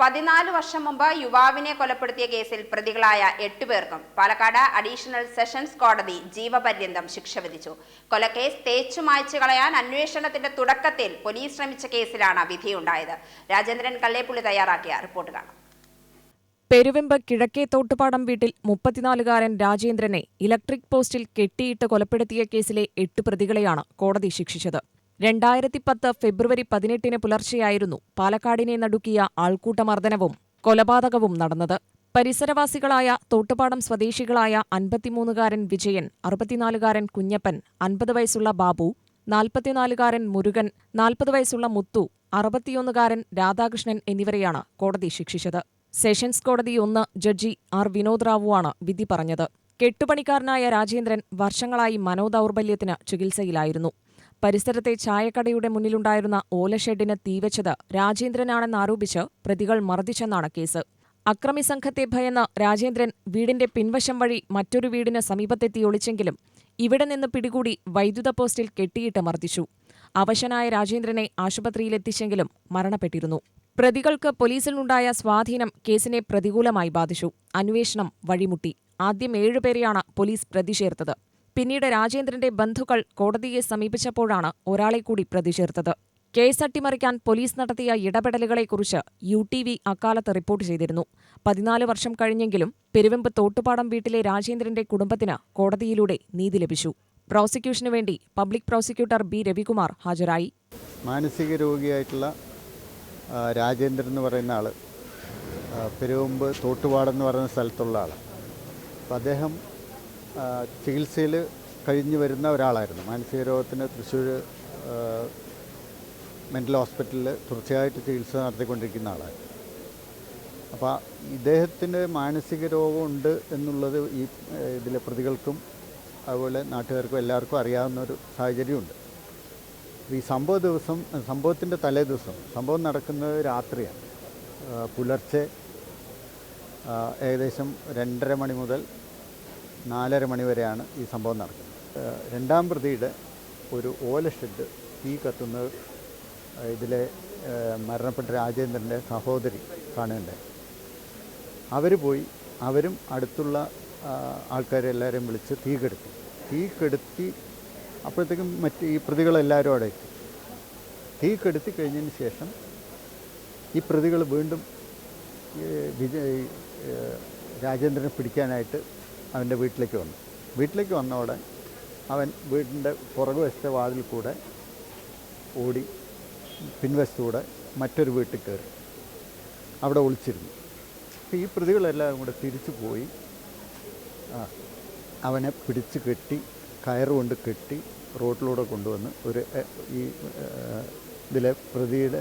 പതിനാല് വർഷം മുമ്പ് യുവാവിനെ കൊലപ്പെടുത്തിയ കേസിൽ പ്രതികളായ എട്ടുപേർക്കും പാലക്കാട് അഡീഷണൽ സെഷൻസ് കോടതി ജീവപര്യന്തം ശിക്ഷ വിധിച്ചു. കൊലക്കേസ് തേച്ചു മായ്ച്ചു കളയാൻ അന്വേഷണത്തിന്റെ തുടക്കത്തിൽ പോലീസ് ശ്രമിച്ച കേസിലാണ് വിധിയുണ്ടായത്. രാജേന്ദ്രൻ കല്ലേപ്പുള്ളി തയ്യാറാക്കിയ റിപ്പോർട്ട് കാണാം. പെരുവെമ്പ് കിഴക്കേ തോട്ടുപാടം വീട്ടിൽ മുപ്പത്തിനാലുകാരൻ രാജേന്ദ്രനെ ഇലക്ട്രിക് പോസ്റ്റിൽ കെട്ടിയിട്ട് കൊലപ്പെടുത്തിയ കേസിലെ എട്ട് പ്രതികളെയാണ് കോടതി ശിക്ഷിച്ചത്. രണ്ടായിരത്തി പത്ത് ഫെബ്രുവരി പതിനെട്ടിന് പുലർച്ചെയായിരുന്നു പാലക്കാടിനെ നടുക്കിയ ആൾക്കൂട്ടമർദ്ദനവും കൊലപാതകവും നടന്നത്. പരിസരവാസികളായ തോട്ടുപാടം സ്വദേശികളായ അൻപത്തിമൂന്നുകാരൻ വിജയൻ അറുപത്തിനാലുകാരൻ കുഞ്ഞപ്പൻ അൻപത് വയസ്സുള്ള ബാബു നാൽപ്പത്തിനാലുകാരൻ മുരുകൻ നാൽപ്പത് വയസ്സുള്ള മുത്തു അറുപത്തിയൊന്നുകാരൻ രാധാകൃഷ്ണൻ എന്നിവരെയാണ് കോടതി ശിക്ഷിച്ചത്. സെഷൻസ് കോടതി ഒന്ന് ജഡ്ജി ആർ വിനോദ് റാവുവാണ് വിധി പറഞ്ഞത്. കെട്ടുപണിക്കാരനായ രാജേന്ദ്രൻ വർഷങ്ങളായി മനോദൗർബല്യത്തിന് ചികിത്സയിലായിരുന്നു. പരിസരത്തെ ചായക്കടയുടെ മുന്നിലുണ്ടായിരുന്ന ഓലഷെഡിന് തീവച്ചത് രാജേന്ദ്രനാണെന്നാരോപിച്ച് പ്രതികൾ മർദ്ദിച്ചെന്നാണ് കേസ്. അക്രമി സംഘത്തെ ഭയന്ന് രാജേന്ദ്രൻ വീടിന്റെ പിൻവശം വഴി മറ്റൊരു വീടിന് സമീപത്തെത്തി ഒളിച്ചെങ്കിലും ഇവിടെ നിന്ന് പിടികൂടി വൈദ്യുത പോസ്റ്റിൽ കെട്ടിയിട്ട് മർദ്ദിച്ചു. അവശനായ രാജേന്ദ്രനെ ആശുപത്രിയിലെത്തിച്ചെങ്കിലും മരണപ്പെട്ടിരുന്നു. പ്രതികൾക്ക് പോലീസിലുണ്ടായ സ്വാധീനം കേസിനെ പ്രതികൂലമായി ബാധിച്ചു. അന്വേഷണം വഴിമുട്ടി. ആദ്യം ഏഴുപേരെയാണ് പോലീസ് പ്രതി ചേർത്തത് പിന്നീട് രാജേന്ദ്രന്റെ ബന്ധുക്കൾ കോടതിയെ സമീപിച്ചപ്പോഴാണ് ഒരാളെ കൂടി പ്രതി ചേർത്തത് കേസ് അട്ടിമറിക്കാൻ പോലീസ് നടത്തിയ ഇടപെടലുകളെക്കുറിച്ച് യു ടി വി അക്കാലത്ത് റിപ്പോർട്ട് ചെയ്തിരുന്നു. പതിനാല് വർഷം കഴിഞ്ഞെങ്കിലും പെരുവെമ്പ് തോട്ടുപാടം വീട്ടിലെ രാജേന്ദ്രന്റെ കുടുംബത്തിന് കോടതിയിലൂടെ നീതി ലഭിച്ചു. പ്രോസിക്യൂഷനു വേണ്ടി പബ്ലിക് പ്രോസിക്യൂട്ടർ ബി രവികുമാർ ഹാജരായി. മാനസിക രോഗിയായിട്ടുള്ള രാജേന്ദ്രൻ എന്ന് പറയുന്ന ആൾ പെരുവെമ്പ് തോട്ടുപാടം എന്ന് പറയുന്ന സ്ഥലത്തുള്ള ആൾ അപ്പം അദ്ദേഹം ചികിത്സയിൽ കഴിഞ്ഞു വരുന്ന ഒരാളായിരുന്നു. മാനസിക രോഗത്തിന് തൃശ്ശൂർ മെന്റൽ ഹോസ്പിറ്റലിൽ തുടർച്ചയായിട്ട് ചികിത്സ നടത്തിക്കൊണ്ടിരിക്കുന്ന ആളായിരുന്നു. അപ്പോൾ ഇദ്ദേഹത്തിന് മാനസിക രോഗമുണ്ട് എന്നുള്ളത് ഈ ഇതിലെ പ്രതികൾക്കും അതുപോലെ നാട്ടുകാർക്കും എല്ലാവർക്കും അറിയാവുന്ന ഒരു സാഹചര്യമുണ്ട്. ഈ സംഭവ ദിവസം സംഭവത്തിന്റെ തലേ ദിവസം സംഭവം നടക്കുന്നത് രാത്രിയാണ്. പുലർച്ചെ ഏകദേശം രണ്ടര മണി മുതൽ നാലര മണിവരെയാണ് ഈ സംഭവം നടക്കുന്നത്. രണ്ടാം പ്രതിയുടെ ഒരു ഓല ഷെഡ് തീ കത്തുന്ന ഇതിലെ മരണപ്പെട്ട രാജേന്ദ്രന്റെ സഹോദരി കാണുന്നുണ്ടായി അവർ പോയി അവരും അടുത്തുള്ള ആൾക്കാരെ എല്ലാവരെയും വിളിച്ച് തീ കെടുത്തി. തീ കെടുത്തി അപ്പോഴത്തേക്കും മറ്റ് ഈ പ്രതികളെല്ലാവരും അവിടെ എത്തി. തീ കെടുത്തി കഴിഞ്ഞതിന് ശേഷം ഈ പ്രതികൾ വീണ്ടും വിജയ് രാജേന്ദ്രനെ പിടിക്കാനായിട്ട് അവന്റെ വീട്ടിലേക്ക് വന്നു. വീട്ടിലേക്ക് വന്നവിടെ അവൻ വീടിന്റെ പുറകുവശത്തെ വാതിൽ കൂടെ ഓടി പിൻവശത്തൂടെ മറ്റൊരു വീട്ടിൽ കയറി. അവിടെ ഒളിച്ചിരുന്നു. അപ്പോൾ ഈ പ്രതികളെല്ലാവരും കൂടെ തിരിച്ചു പോയി. അവനെ പിടിച്ച് കെട്ടി കയറുകൊണ്ട് കെട്ടി റോട്ടിലൂടെ കൊണ്ടുവന്ന് ഒരു ഈ ഇതിലെ പ്രതിയുടെ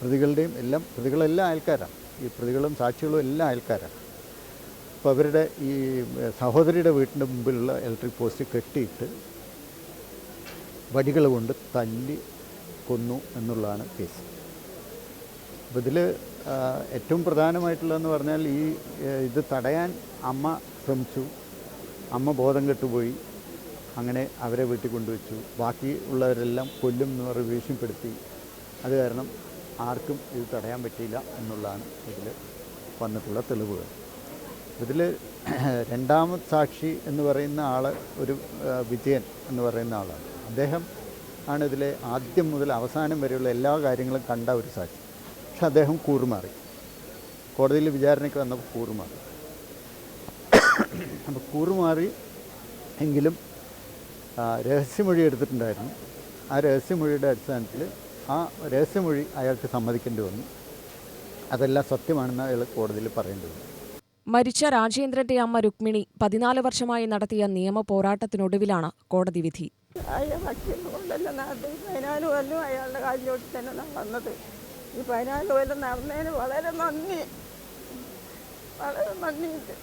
പ്രതികളുടെയും എല്ലാം പ്രതികളെല്ലാം അയൽക്കാരാണ്. ഈ പ്രതികളും സാക്ഷികളും എല്ലാം അയൽക്കാരാണ്. അപ്പോൾ അവരുടെ ഈ സഹോദരിയുടെ വീട്ടിന്റെ മുമ്പിലുള്ള ഇലക്ട്രിക് പോസ്റ്റ് കെട്ടിയിട്ട് വടികൾ കൊണ്ട് തല്ലി കൊന്നു എന്നുള്ളതാണ് കേസ്. അപ്പോൾ ഇതിൽ ഏറ്റവും പ്രധാനമായിട്ടുള്ളതെന്ന് പറഞ്ഞാൽ ഈ ഇത് തടയാൻ അമ്മ ശ്രമിച്ചു. അമ്മ ബോധം കെട്ടുപോയി. അങ്ങനെ അവരെ വീട്ടിൽ കൊണ്ടുവച്ചു. ബാക്കി ഉള്ളവരെല്ലാം കൊല്ലും എന്ന് പറഞ്ഞ് ഭീഷണിപ്പെടുത്തി. അത് കാരണം ആർക്കും ഇത് തടയാൻ പറ്റിയില്ല എന്നുള്ളതാണ് ഇതിൽ വന്നിട്ടുള്ള തെളിവുകൾ. ഇതിൽ രണ്ടാമത് സാക്ഷി എന്ന് പറയുന്ന ആൾ ഒരു വിജയൻ എന്ന് പറയുന്ന ആളാണ്. അദ്ദേഹം ആണ് ഇതിലെ ആദ്യം മുതൽ അവസാനം വരെയുള്ള എല്ലാ കാര്യങ്ങളും കണ്ട ഒരു സാക്ഷി. പക്ഷെ അദ്ദേഹം കൂറുമാറി. കോടതിയിൽ വിചാരണയ്ക്ക് വന്നപ്പോൾ കൂറുമാറി. അപ്പോൾ കൂറുമാറി എങ്കിലും രഹസ്യമൊഴി എടുത്തിട്ടുണ്ടായിരുന്നു. ആ രഹസ്യമൊഴിയുടെ അടിസ്ഥാനത്തിൽ ആ രഹസ്യമൊഴി അയാൾക്ക് സമ്മതിക്കേണ്ടി വന്നു. അതെല്ലാം സത്യമാണെന്ന് അയാൾ കോടതിയിൽ പറയേണ്ടി വന്നു മരിച്ച രാജേന്ദ്രന്റെ അമ്മ രുക്മിണി പതിനാല് വർഷമായി നടത്തിയ നിയമ പോരാട്ടത്തിനൊടുവിലാണ് കോടതി വിധി. പതിനാല് കൊല്ലം അയാളുടെ കാലിലോട്ട് തന്നെ നടന്നത് ഈ പതിനാല് കൊല്ലം നടന്നതിന് വളരെ നന്ദി. വളരെ നന്ദിയുണ്ട്.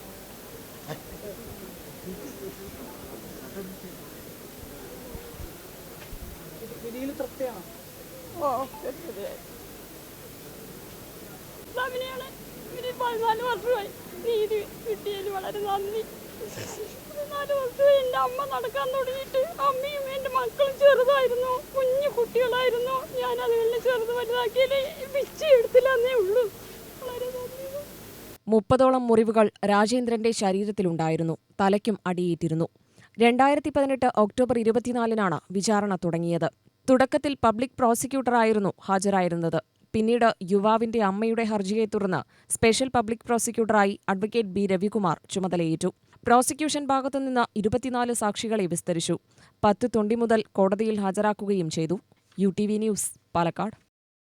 ഓ ശരി ഇവർ പതിനാല് വർഷമായി. നീതി കിട്ടിയതിൽ വളരെ നന്ദി. പതിനാല് വർഷമായി അമ്മ നടക്കാൻ തുടങ്ങിയിട്ട് അമ്മയും എന്റെ മക്കളും ചെറുതായിരുന്നു. കുഞ്ഞു കുട്ടികളായിരുന്നു. ഞാൻ അതുപോലെ ചെറുത് വലുതാക്കിയാലേ പിച്ചി എടുത്തില്ലെന്നേ ഉള്ളൂ. മുപ്പതോളം മുറിവുകൾ രാജേന്ദ്രന്റെ ശരീരത്തിലുണ്ടായിരുന്നു. തലയ്ക്കും അടിയേറ്റിരുന്നു. രണ്ടായിരത്തി പതിനെട്ട് ഒക്ടോബർ ഇരുപത്തിനാലിനാണ് വിചാരണ തുടങ്ങിയത്. തുടക്കത്തിൽ പബ്ലിക് പ്രോസിക്യൂട്ടറായിരുന്നു ഹാജരായിരുന്നത്. പിന്നീട് യുവാവിന്റെ അമ്മയുടെ ഹർജിയെ തുടർന്ന് സ്പെഷ്യൽ പബ്ലിക് പ്രോസിക്യൂട്ടറായി അഡ്വക്കേറ്റ് ബി രവികുമാർ ചുമതലയേറ്റു. പ്രോസിക്യൂഷൻ ഭാഗത്തുനിന്ന് ഇരുപത്തിനാല് സാക്ഷികളെ വിസ്തരിച്ചു. പത്ത് തൊണ്ടി മുതൽ കോടതിയിൽ ഹാജരാക്കുകയും ചെയ്തു. U T V news Palakkad.